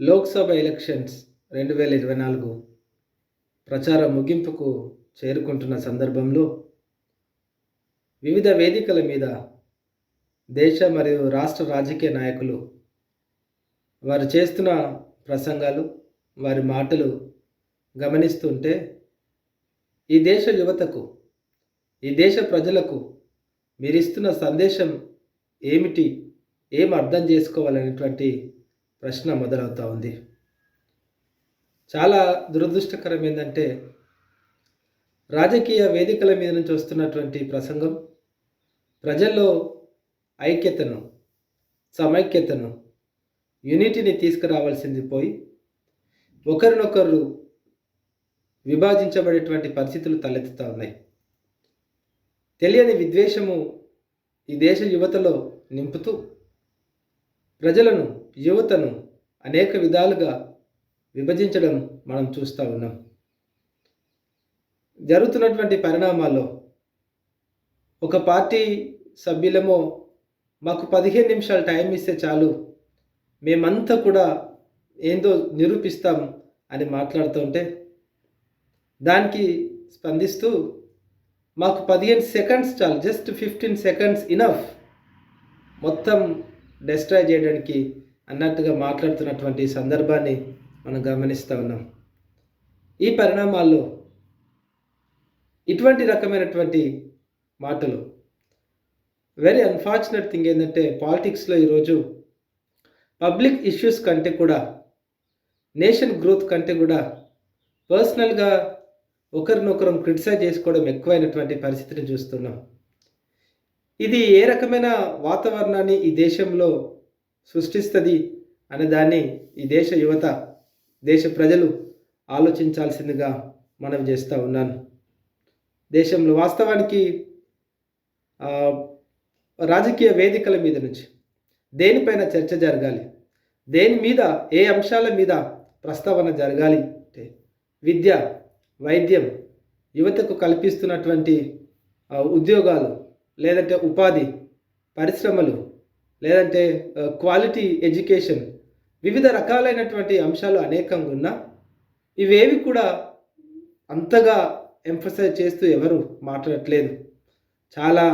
Lok Sabha elections రెండు వేల ఇరవై నాలుగు ప్రచార ముగింపుకు చేరుకుంటున్న సందర్భంలో వివిధ వేదికల మీద దేశ మరియు రాష్ట్ర రాజకీయ నాయకులు వారు చేస్తున్న ప్రసంగాలు వారి మాటలు గమనిస్తుంటే ఈ దేశ యువతకు ఈ దేశ ప్రజలకు మీరిస్తున్న సందేశం ఏమిటి ఏం అర్థం చేసుకోవాలనేటువంటి ప్రశ్న మొదలవుతూ ఉంది. చాలా దురదృష్టకరం ఏంటంటే రాజకీయ వేదికల మీద నుంచి వస్తున్నటువంటి ప్రసంగం ప్రజల్లో ఐక్యతను సమైక్యతను యూనిటీని తీసుకురావాల్సింది పోయి ఒకరినొకరు విభాజించబడేటువంటి పరిస్థితులు తలెత్తుతూ ఉన్నాయి. తెలియని విద్వేషము ఈ దేశ యువతలో నింపుతూ ప్రజలను యువతను అనేక విధాలుగా విభజించడం మనం చూస్తూ ఉన్నాం. జరుగుతున్నటువంటి పరిణామాల్లో ఒక పార్టీ సభ్యులమో మాకు పదిహేను నిమిషాలు టైం ఇస్తే చాలు మేమంతా కూడా ఏందో నిరూపిస్తాం అని మాట్లాడుతుంటే దానికి స్పందిస్తూ మాకు పదిహేను సెకండ్స్ చాలు జస్ట్ ఫిఫ్టీన్ సెకండ్స్ ఇనఫ్ మొత్తం డెస్ట్రాయ్ చేయడానికి అన్నట్టుగా మాట్లాడుతున్నటువంటి సందర్భాన్ని మనం గమనిస్తూ ఉన్నాం. ఈ పరిణామాల్లో ఇటువంటి రకమైనటువంటి మాటలు వెరీ అన్ఫార్చునేట్ థింగ్ ఏంటంటే పాలిటిక్స్లో ఈరోజు పబ్లిక్ ఇష్యూస్ కంటే కూడా నేషన్ గ్రోత్ కంటే కూడా పర్సనల్గా ఒకరినొకరం క్రిటిసైజ్ చేసుకోవడం ఎక్కువైనటువంటి పరిస్థితిని చూస్తున్నాం. ఇది ఏ రకమైన వాతావరణాన్ని ఈ దేశంలో సృష్టిస్తుంది అనే దాన్ని ఈ దేశ యువత దేశ ప్రజలు ఆలోచించాల్సిందిగా మనం చేస్తూ ఉన్నాను. దేశంలో వాస్తవానికి రాజకీయ వేదికల మీద నుంచి దేనిపైన చర్చ జరగాలి దేని మీద ఏ అంశాల మీద ప్రస్తావన జరగాలి అంటే విద్య వైద్యం యువతకు కల్పిస్తున్నటువంటి ఉద్యోగాలు లేదంటే ఉపాధి పరిశ్రమలు లేదంటే క్వాలిటీ ఎడ్యుకేషన్ వివిధ రకాలైనటువంటి అంశాలు అనేకంగా ఉన్నా ఇవేవి కూడా అంతగా ఎంఫసైజ్ చేస్తూ ఎవరు మాట్లాడట్లేదు. చాలా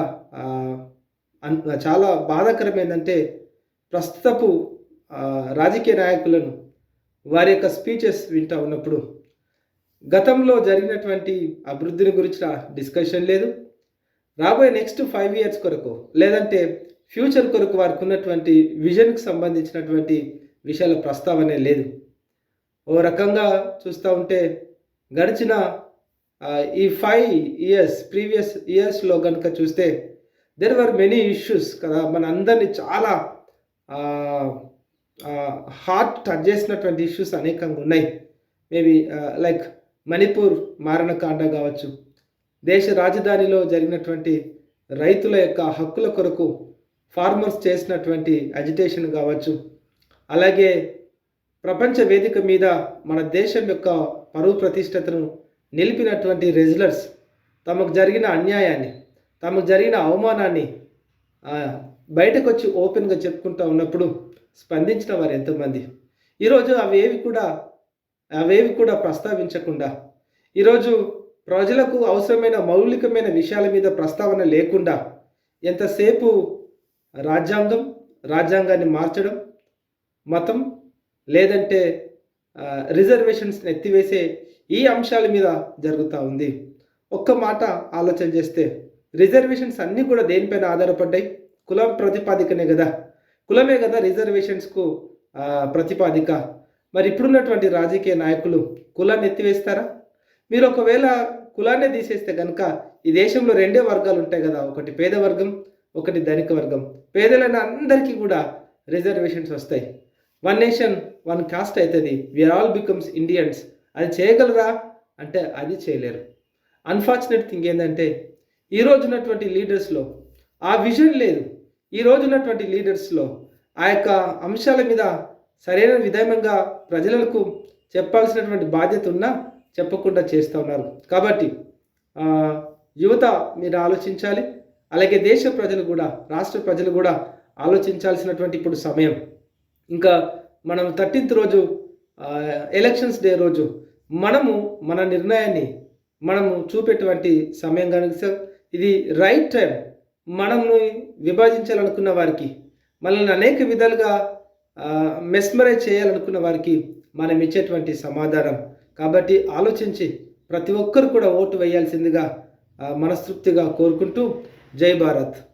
అన్- చాలా బాధాకరం ఏంటంటే ప్రస్తుతపు రాజకీయ నాయకులను వారి యొక్క స్పీచెస్ వింటూ ఉన్నప్పుడు గతంలో జరిగినటువంటి అభివృద్ధిని గురించిన డిస్కషన్ లేదు. రాబోయే నెక్స్ట్ ఫైవ్ ఇయర్స్ కొరకు లేదంటే ఫ్యూచర్ కొరకు వారికి ఉన్నటువంటి విజన్కి సంబంధించినటువంటి విషయాల ప్రస్తావనే లేదు. ఓ రకంగా చూస్తూ ఉంటే గడిచిన ఈ ఫైవ్ ఇయర్స్ ప్రీవియస్ ఇయర్స్లో కనుక చూస్తే దెర్ వర్ మెనీ ఇష్యూస్ కదా. మన అందరినీ చాలా హార్ట్ టచ్ చేసినటువంటి ఇష్యూస్ అనేకంగా ఉన్నాయి. మేబీ లైక్ మణిపూర్ మారణకాండ కావచ్చు దేశ రాజధానిలో జరిగినటువంటి రైతుల యొక్క హక్కుల కొరకు ఫార్మర్స్ చేసినటువంటి అజిటేషన్ కావచ్చు. అలాగే ప్రపంచ వేదిక మీద మన దేశం యొక్క పరువు ప్రతిష్టతను నిలిపినటువంటి రెజ్లర్స్ తమకు జరిగిన అన్యాయాన్ని తమకు జరిగిన అవమానాన్ని బయటకు వచ్చి ఓపెన్గా చెప్పుకుంటూ ఉన్నప్పుడు స్పందించిన వారు ఎంతమంది. ఈరోజు అవేవి కూడా అవేవి కూడా ప్రస్తావించకుండా ఈరోజు ప్రజలకు అవసరమైన మౌలికమైన విషయాల మీద ప్రస్తావన లేకుండా ఎంతసేపు రాజ్యాంగం రాజ్యాంగాన్ని మార్చడం మతం లేదంటే రిజర్వేషన్స్ని ఎత్తివేసే ఈ అంశాల మీద జరుగుతూ ఉంది. ఒక్క మాట ఆలోచన చేస్తే రిజర్వేషన్స్ అన్నీ కూడా దేనిపైన ఆధారపడ్డాయి? కులం ప్రతిపాదికనే కదా. కులమే కదా రిజర్వేషన్స్కు ప్రతిపాదిక. మరి ఇప్పుడున్నటువంటి రాజకీయ నాయకులు కులాన్ని ఎత్తివేస్తారా? మీరు ఒకవేళ కులాన్నే తీసేస్తే కనుక ఈ దేశంలో రెండే వర్గాలు ఉంటాయి కదా ఒకటి పేద వర్గం ఒకటి ధనిక వర్గం. పేదలైన అందరికీ కూడా రిజర్వేషన్స్ వస్తాయి. వన్ నేషన్ వన్ కాస్ట్ అవుతుంది. We are all becomes Indians అది చేయగలరా? అంటే అది చేయలేరు. అన్ఫార్చునేట్ థింగ్ ఏంటంటే ఈ ఉన్నటువంటి లీడర్స్లో ఆ విజన్ లేదు. ఈ ఉన్నటువంటి లీడర్స్లో ఆ యొక్క అంశాల మీద సరైన విధంగా ప్రజలకు చెప్పాల్సినటువంటి బాధ్యత ఉన్నా చెప్పకుండా చేస్తూ ఉన్నారు. కాబట్టి యువత మీరు ఆలోచించాలి. అలాగే దేశ ప్రజలు కూడా రాష్ట్ర ప్రజలు కూడా ఆలోచించాల్సినటువంటి ఇప్పుడు సమయం. ఇంకా మనం థర్టీన్త్ రోజు ఎలక్షన్స్ డే రోజు మనము మన నిర్ణయాన్ని మనము చూపేటువంటి సమయం కనుక సార్ ఇది రైట్ టైం మనము విభజించాలనుకున్న వారికి మనల్ని అనేక విధాలుగా మెస్మరైజ్ చేయాలనుకున్న వారికి మనం ఇచ్చేటువంటి సమాధానం. కాబట్టి ఆలోచించి ప్రతి ఒక్కరు కూడా ఓటు వేయాల్సిందిగా మనస్తృప్తిగా కోరుకుంటూ जय भारत।